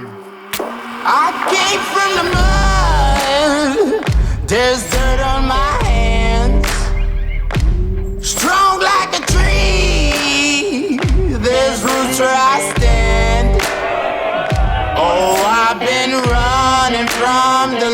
I came from the mud. There's dirt on my hands. Strong like a tree. There's roots where I stand. Oh, I've been running from the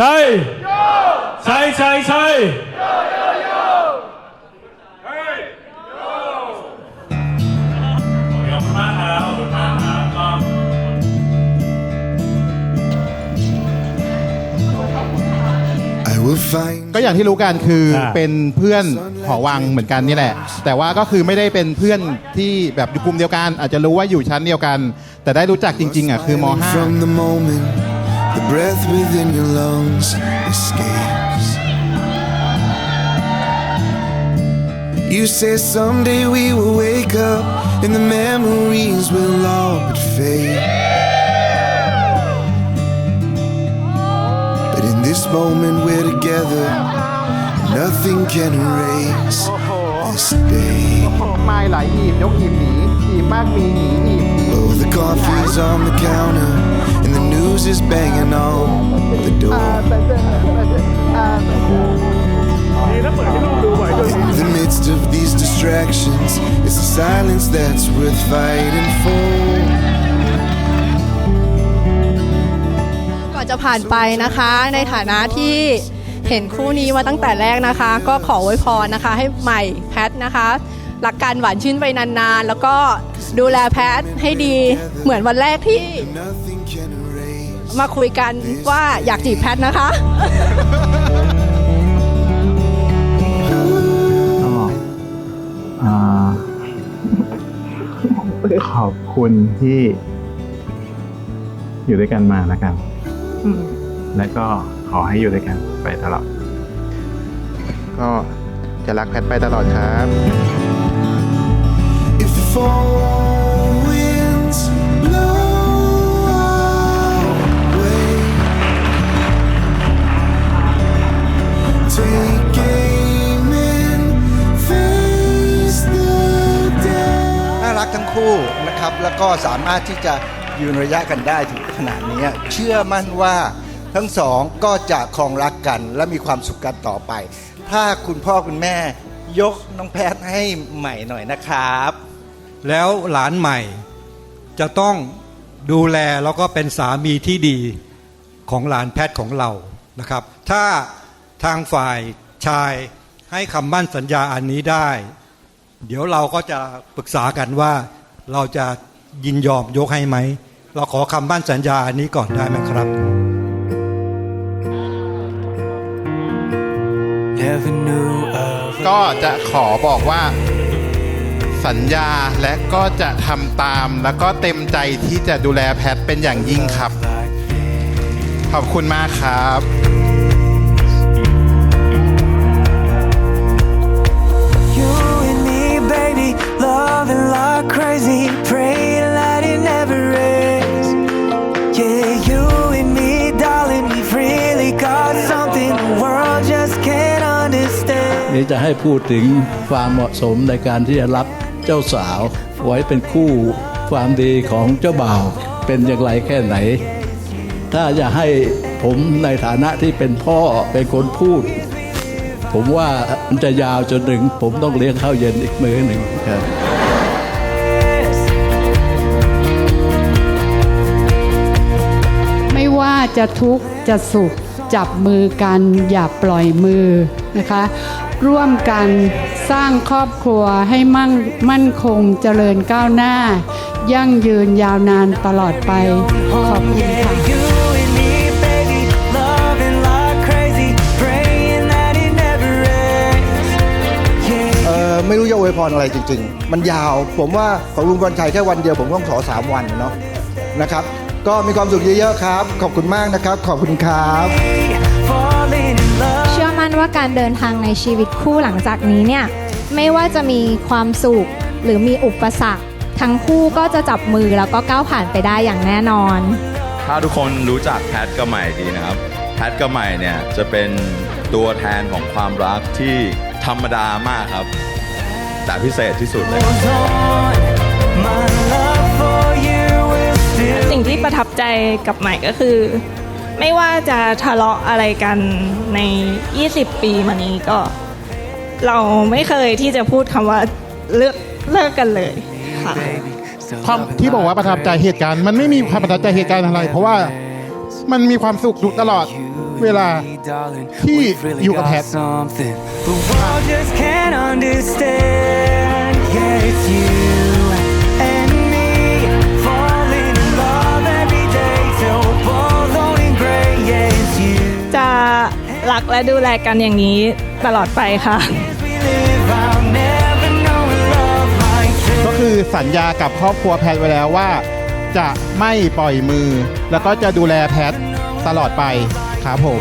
ช่ใช่ใช่ใช่ขอบคุณมากครับขอบคุณมากครับก็ I will find ก็อย่างที่รู้กันคือเป็นเพื่อนหอวังเหมือนกันนี่แหละ แต่ว่าก็คือไม่ได้เป็นเพื่อนที่แบบอยู่กลุ่มเดียวกัน อาจจะรู้ว่าอยู่ชั้นเดียวกัน แต่ได้รู้จักจริงๆอะคือม from the moment the breath within your lungs escapes. You say someday we will wake up and the memories will all but fade. But in this moment we're together, nothing can erase this day. Oh, the coffee's on the counter. Blues is banging on the door. In the midst of these distractions, it's the silence that's worth fighting for. ก่จะผ่านไปนะคะ ในฐานะที่เห็นคู่นี้มาตั้งแต่แรกนะคะ ก็ขอไว้พรนะคะ ให้ใหม่แพทนะคะรักการหวานชื่นไปนานๆ แล้วก็ดูแลแพทให้ดีเหมือนวันแรกที่ มาคุยกันว่าอยากจีบแพทนะคะอ่า ขอบคุณที่ อยู่ด้วยกันมาแล้วกัน และก็ขอให้อยู่ด้วยกันไปตลอด ก็จะรักแพทไปตลอดครับ If the four คู่นะครับแล้วก็สามารถที่จะยืนระยะกันได้ถึงขนาดนี้เชื่อมั่นว่าทั้งสองก็จะครองรักกันและมีความสุขกันต่อไป ถ้าคุณพ่อคุณแม่ยกน้องแพทย์ให้ใหม่หน่อยนะครับ แล้วหลานใหม่จะต้องดูแลแล้วก็เป็นสามีที่ดีของหลานแพทย์ของเรานะครับ ถ้าทางฝ่ายชายให้คำมั่นสัญญาอันนี้ได้ เดี๋ยวเราก็จะปรึกษากันว่า เราจะยินยอมยกให้ไหม เราขอคำมั่นสัญญาอันนี้ก่อนได้ไหมครับ Never knew of ก็จะขอบอกว่า สัญญาและก็จะทำตาม แล้วก็เต็มใจที่จะดูแลแพทเป็นอย่างยิ่งครับ ขอบคุณมากครับ นี่จะให้พูดถึงความเหมาะสมในการที่จะรับเจ้าสาว ไว้เป็นคู่ความดีของเจ้าบ่าวเป็นอย่างไรแค่ไหน ถ้าจะให้ผมในฐานะที่เป็นพ่อเป็นคนพูด ผมว่ามันจะยาวจนถึง ผมต้องเลี้ยงข้าวเย็นอีกมื้อหนึ่งครับไม่ว่าจะทุกข์จะสุข จับมือกันอย่าปล่อยมือนะคะ ร่วมกันสร้างครอบครัวให้มั่งมั่นคงเจริญก้าวหน้า ยั่งยืนยาวนานตลอดไป ขอบคุณค่ะ You and me, baby, loving like crazy, praying that it never ends. Yeah. เออไม่รู้จะอวยวยพรอะไรจริง ๆ มันยาว ผมว่าของลุงพรชัยแค่วันเดียวผมต้องขอ3วันเนาะนะครับ ก็มีความสุขเยอะๆครับ ขอบคุณมากนะครับ ขอบคุณครับ falling in love. เชื่อมั่นว่าการเดินทางในชีวิตคู่หลังจากนี้เนี่ยไม่ว่าจะมีความสุขหรือมีอุปสรรค ทั้งคู่ก็จะจับมือแล้วก็ก้าวผ่านไปได้อย่างแน่นอน ถ้าทุกคนรู้จักแพทกับใหม่ดีนะครับ แพทกับใหม่เนี่ยจะเป็นตัวแทนของความรักที่ธรรมดามากครับ แต่พิเศษที่สุดเลย My love สิ่งที่ประทับใจกับใหม่ก็คือ ไม่ว่าจะทะเลาะอะไรกันใน 20 ปีมานี้ก็ เราไม่เคยที่จะพูดคำว่าเลิกเลิกกันเลยค่ะ ความที่บอกว่าประทับใจเหตุการณ์ มันไม่มีความประทับใจเหตุการณ์อะไร เพราะว่ามันมีความสุขอยู่ตลอดเวลาที่อยู่กับแพท something the world just can't understand. Yeah, it's you กและดูแลกันอย่างนี้ตลอดไปค่ะ ก็คือสัญญากับครอบครัวแพทไว้แล้วว่า จะไม่ปล่อยมือ แล้วก็จะดูแลแพทตลอดไปครับผม